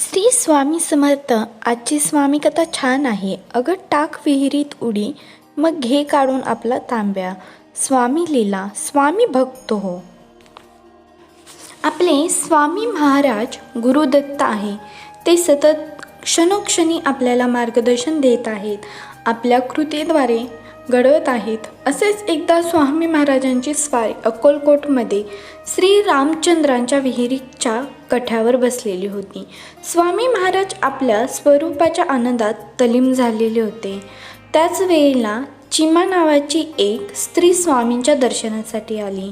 श्री स्वामी समर्थ आजची स्वामी कथा छान आहे. अगं टाक विहिरीत उडी मग घे काढून आपला तांब्या. स्वामी लीला स्वामी भक्त हो. आपले स्वामी महाराज गुरुदत्त आहे. ते सतत क्षणोक्षणी आपल्याला मार्गदर्शन देत आहेत. आपल्या कृतीद्वारे घडवत आहेत. असेच एकदा स्वामी महाराजांची स्वारी अकोलकोटमध्ये श्री रामचंद्रांच्या विहिरीच्या कठ्यावर बसलेली होती. स्वामी महाराज आपल्या स्वरूपाच्या आनंदात तलीम झालेले होते. त्याच वेळेला चिमा नावाची एक स्त्री स्वामींच्या दर्शनासाठी आली.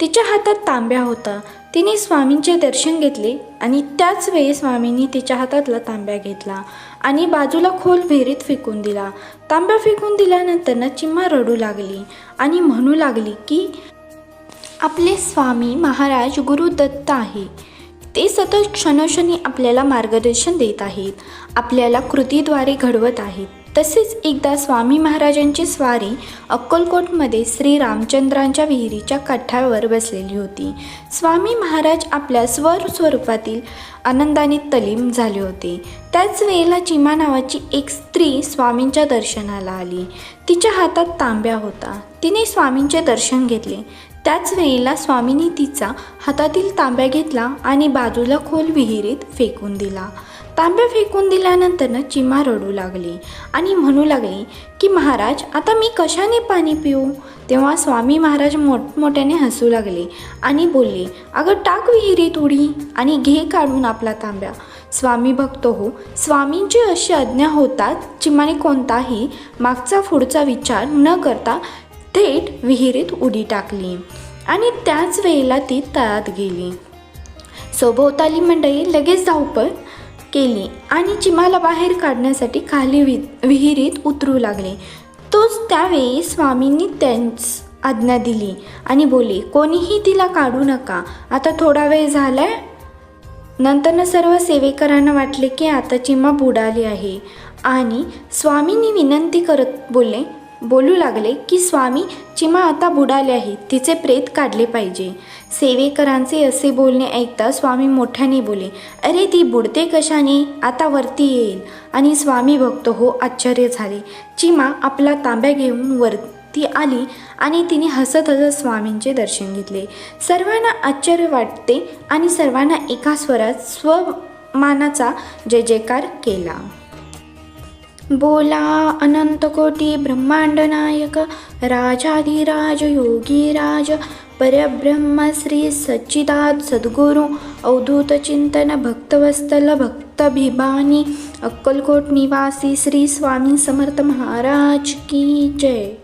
तिच्या हातात तांब्या होता. तिने स्वामींचे दर्शन घेतले आणि त्याच वेळी स्वामींनी तिच्या हातातला तांब्या घेतला आणि बाजूला खोल विहिरीत फेकून दिला. तांब्या फेकून दिल्यानंतर ना चिम्मा रडू लागली आणि म्हणू लागली की आपले स्वामी महाराज गुरुदत्त आहे. ते सतत क्षणक्षणी आपल्याला मार्गदर्शन देत आहेत. आपल्याला कृतीद्वारे घडवत आहेत. तसेच एकदा स्वामी महाराजांची स्वारी अक्कलकोटमध्ये श्री रामचंद्रांच्या विहिरीच्या काठावर बसलेली होती. स्वामी महाराज आपल्या स्वर स्वरूपातील आनंदाने तलीम झाले होते. त्याच वेळेला चिमा नावाची एक स्त्री स्वामींच्या दर्शनाला आली. तिच्या हातात तांब्या होता. तिने स्वामींचे दर्शन घेतले. त्याच वेळेला स्वामींनी तिचा हातातील तांब्या घेतला आणि बाजूला खोल विहिरीत फेकून दिला. तांब्या फेकून दिल्यानंतर चिमा रडू लागली आणि म्हणू लागली की महाराज आता मी कशाने पाणी पिऊ? तेव्हा स्वामी महाराज मोठमोठ्याने हसू लागले आणि बोलले अगं टाक विहिरीत उडी आणि घे काढून आपला तांब्या. स्वामी भक्त हो स्वामींची अशी आज्ञा होतात चिमाने कोणताही मागचा पुढचा विचार न करता थेट विहिरीत उडी टाकली आणि त्याच वेळेला ती तळात गेली. सभोवताली मंडळी लगेच धावपळ केली आणि चिमाला बाहेर काढण्यासाठी खाली वि विहिरीत उतरू लागले. तोच त्यावेळी स्वामींनी त्यांच आज्ञा दिली आणि बोले कोणीही तिला काढू नका. आता थोडा वेळ झालाय. नंतरनं सर्व सेवेकरांना वाटले की आता चिमा बुडाली आहे. आणि स्वामींनी विनंती करत बोलले बोलू लागले की स्वामी चिमा आता बुडाले आहे. तिचे प्रेत काढले पाहिजे. सेवेकरांचे असे बोलणे ऐकता स्वामी मोठ्याने बोले अरे ती बुडते कशाने? आता वरती येईल. आणि स्वामी भक्त हो आश्चर्य झाले. चिमा आपला तांब्या घेऊन वरती आली आणि तिने हसत हसत स्वामींचे दर्शन घेतले. सर्वांना आश्चर्य वाटते आणि सर्वांना एका स्वरात स्वमानाचा जय जयकार केला. बोला अनंत कोटी ब्रह्मांड नायक राजाधिराज योगीराज परब्रह्म श्री सच्चिदात सद्गुरु अवधूत चिंतन भक्तवस्तल भक्तभिमानी अक्कलकोट निवासी श्री स्वामी समर्थ महाराज की जय।